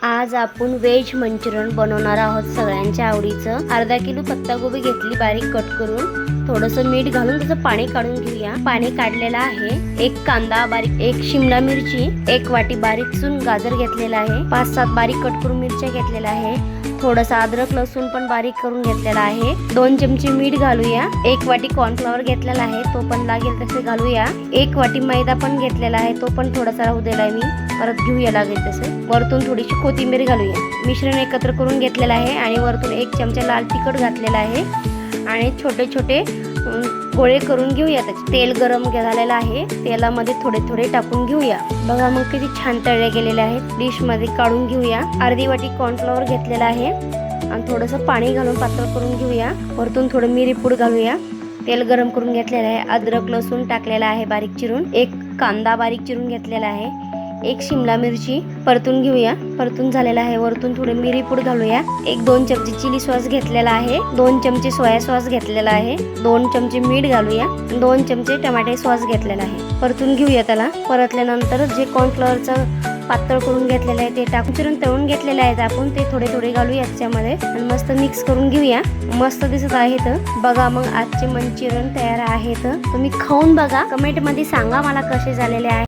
a आज आपण veg Manchurian बनवणार आहोत सगळ्यांच्या आवडीचं. अर्धा किलो पत्ताकोबी घेतली बारीक कट करून. थोडंसं मीठ घालून त्याचं पाणी काढून घेऊया. पाणी काढलेलं आहे. एक कांदा बारीक एक शिमला मिरची एक वाटी बारीक सून गाजर घेतलेला आहे. पाच सात बारीक कट करून मिरच्या घेतलेल्या आहे. थोडंसं अद्रक लसूण पण बारीक करून घेतलेला आहे. दोन चमचे मीठ घालूया. एक वाटी कॉर्नफ्लॉवर घेतलेला आहे. तो पण लागेल तसे घालूया. एक वाटी मैदा पण घेतलेला आहे. तो पण थोडासा राहू दिला आहे मी. परत घेऊया लागेल तसे. वरतून थोडीशी कोथिंबीर घालूया. मिश्रण एकत्र करून घेतलेलं आहे आणि वरतून एक चमचा लाल तिखट घातलेला आहे. आणि छोटे छोटे गोळे करून घेऊया त्याचे. तेल गरम झालेलं आहे. तेलामध्ये थोडे थोडे टाकून घेऊया. बघा मग किती छान तळले गेलेले आहेत. डिशमध्ये काढून घेऊया. अर्धी वाटी कॉर्नफ्लॉवर घेतलेला आहे. आणि थोडंसं पाणी घालून पातळ करून घेऊया. वरतून थोडं मिरी पूड घालूया. तेल गरम करून घेतलेलं आहे. अद्रक लसूण टाकलेला आहे बारीक चिरून. एक कांदा बारीक चिरून घेतलेला आहे. एक शिमला मिरची परतून घेऊया. परतून झालेला आहे. वरतून थोडे मिरी पूड घालूया. एक दोन चमचे चिली सॉस घेतलेला आहे. दोन चमचे सोया सॉस घेतलेला आहे. दोन चमचे मीठ घालूया. दोन चमचे टमाटे सॉस घेतलेला आहे. परतून घेऊया त्याला. परतल्यानंतर जे कॉर्नफ्लॉवरचं पातळ करून घेतलेलं आहे ते टाकून चिरून तळून घेतलेले आहेत आपण ते थोडे थोडे घालूया याच्यामध्ये. आणि मस्त मिक्स करून घेऊया. मस्त दिसत आहेत बघा मग आजचे मंचुरियन तयार आहेत. तुम्ही खाऊन बघा. कमेंटमध्ये सांगा मला कसे झालेले आहे.